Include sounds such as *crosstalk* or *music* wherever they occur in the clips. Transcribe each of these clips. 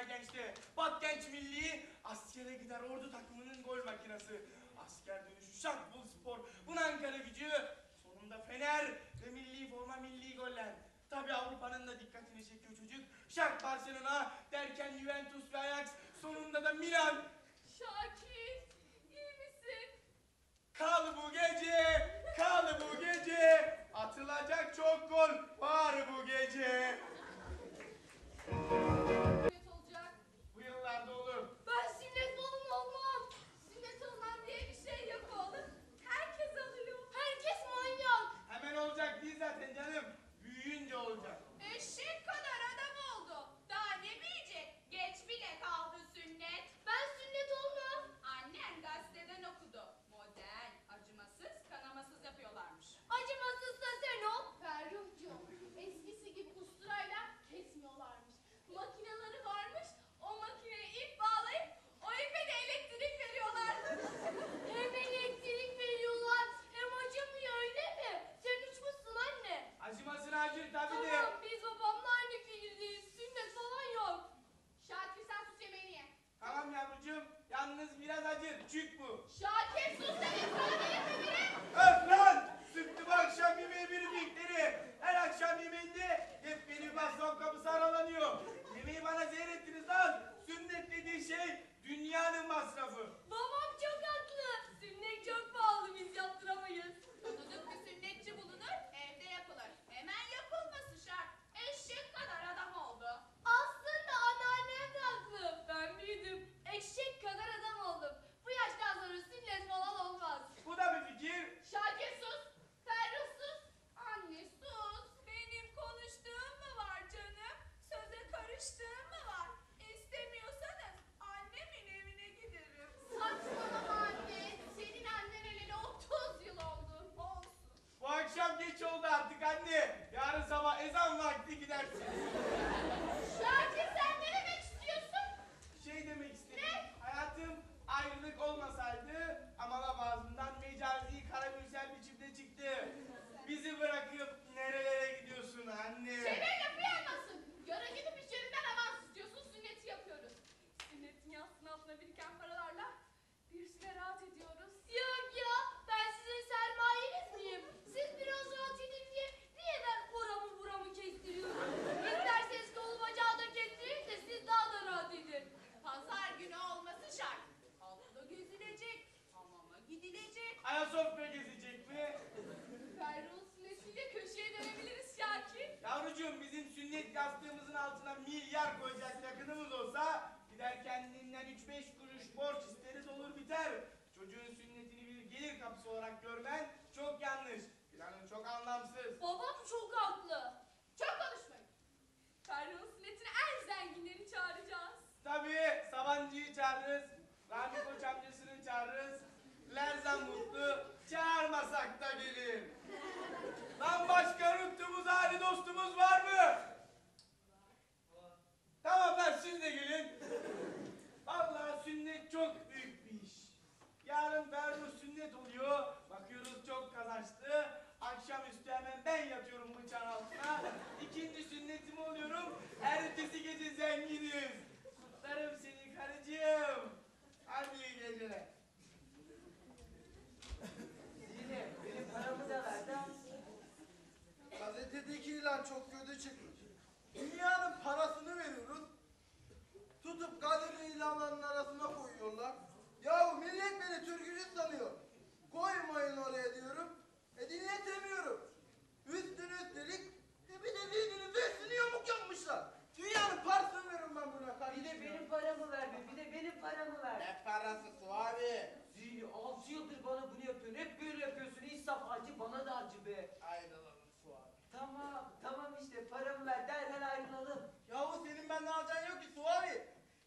Ankara Genç'te. Bat Genç Milli askere gider ordu takımının gol makinesi. Asker dönüşü şak şakbul spor. Buna Ankara gücü. Sonunda Fener ve milli forma milli goller. Tabi Avrupa'nın da dikkatini çekiyor çocuk. Şak Barcelona derken Juventus ve Ajax. Sonunda da Milan. Şakir. Nadir, çık bu. Şakir sus dedim sana dedim Öf lan! Sütlü akşam yemeği bir bildiri. Her akşam yemeğinde hep benim baston kapısı aralanıyor. Yemeği bana zehir ettiniz lan. Sünnet dediği şey dünyanın masrafı. Baba Ayasofya gezecek mi? Ferruh Sülesi'yle köşeye dönebiliriz Şakir. Yavrucuğum bizim sünnet yastığımızın altına milyar koyacak yakınımız olsa gider kendinden 3-5 kuruş borç isteriz olur biter. Çocuğun sünnetini bir gelir kapısı olarak görmen Ertesi gece zenginiz.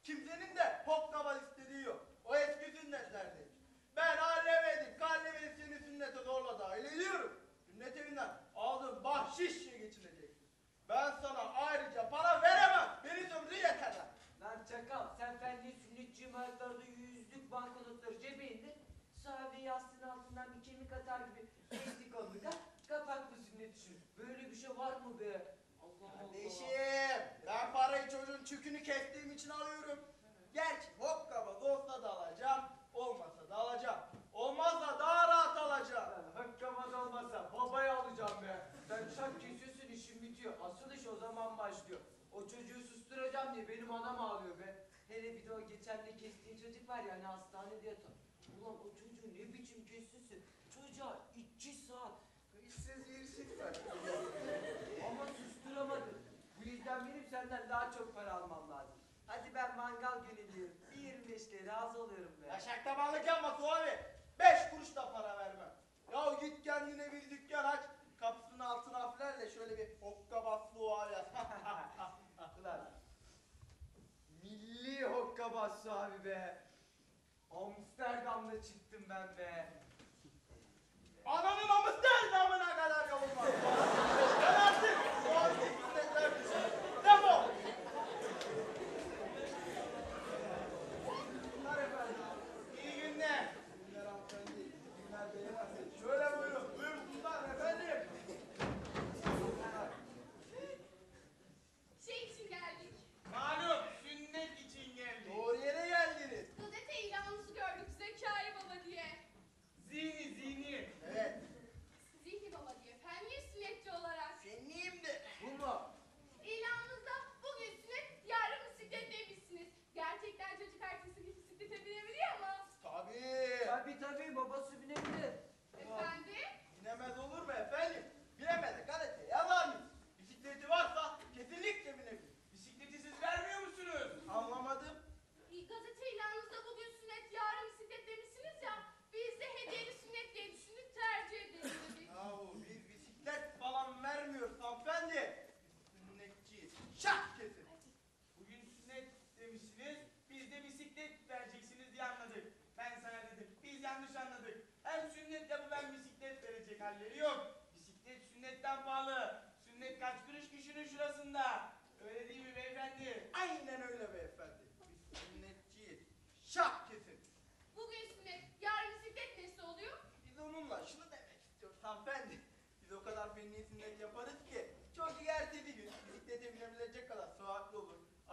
Kimsenin de hokkabal istediği yok. O eski sünnetlerde. Ben Alevi'nin, Kallevi'nin sünnet sünnete zorla dahil ediyorum. Sünnet evinden aldığım bahşiş kesiyorsun? Çocuğa iki saat İşsiz yersiz var. ama susturamadım. Bu yüzden benim senden daha çok para almam lazım. Hadi ben mangal günü diyorum. Bir 25'te razı oluyorum be. Yaşakta balık yapma Suavi. Beş kuruş da para vermem. Ya git kendine bir dükkan aç. Kapısının altına harflerle şöyle bir hokkabaz Suavi yaz. *laughs* Ulan. Milli hokkabaz abi be. Amsterdam'da çıktım ben be.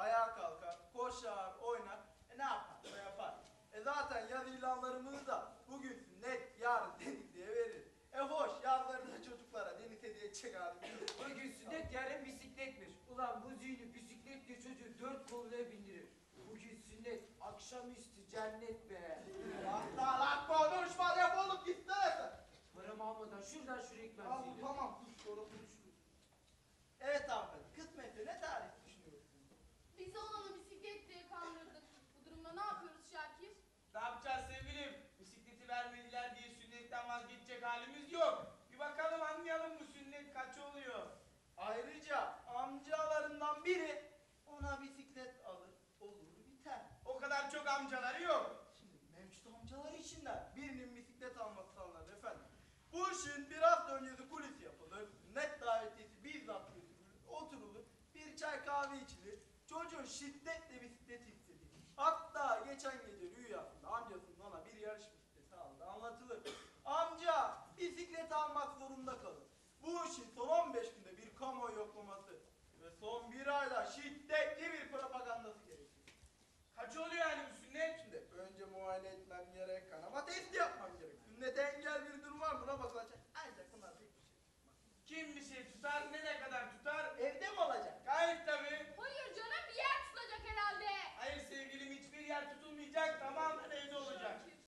Ayağa kalkar, koşar, oynar. E ne yapar? O yapar. E zaten yaz ilanlarımızı da bugün sünnet, yarın *laughs* deniz diye veririz. E hoş yazları çocuklara deniz hediye halimiz *laughs* yok. Bugün sünnet yarın bisikletmiş. Ulan bu zihni bisikletle çocuğu dört kolluya bindirir. Bugün sünnet akşamüstü cennet amcaları yok. Şimdi mevcut amcalar içinden birinin bisiklet alması sağlanır efendim. Bu işin bir hafta öncesi kulis yapılır, net davetiyesi bizzat götürülür, oturulur, bir çay kahve içilir, çocuğun şiddetle bisiklet istediği. Hatta geçen gece rüyasında amcasının ona bir yarış bisikleti aldı anlatılır. Amca bisiklet almak zorunda kalır. Bu işin son 15 günde bir kamuoyu yoklaması ve son bir ayda şiddetli tutar, ne kadar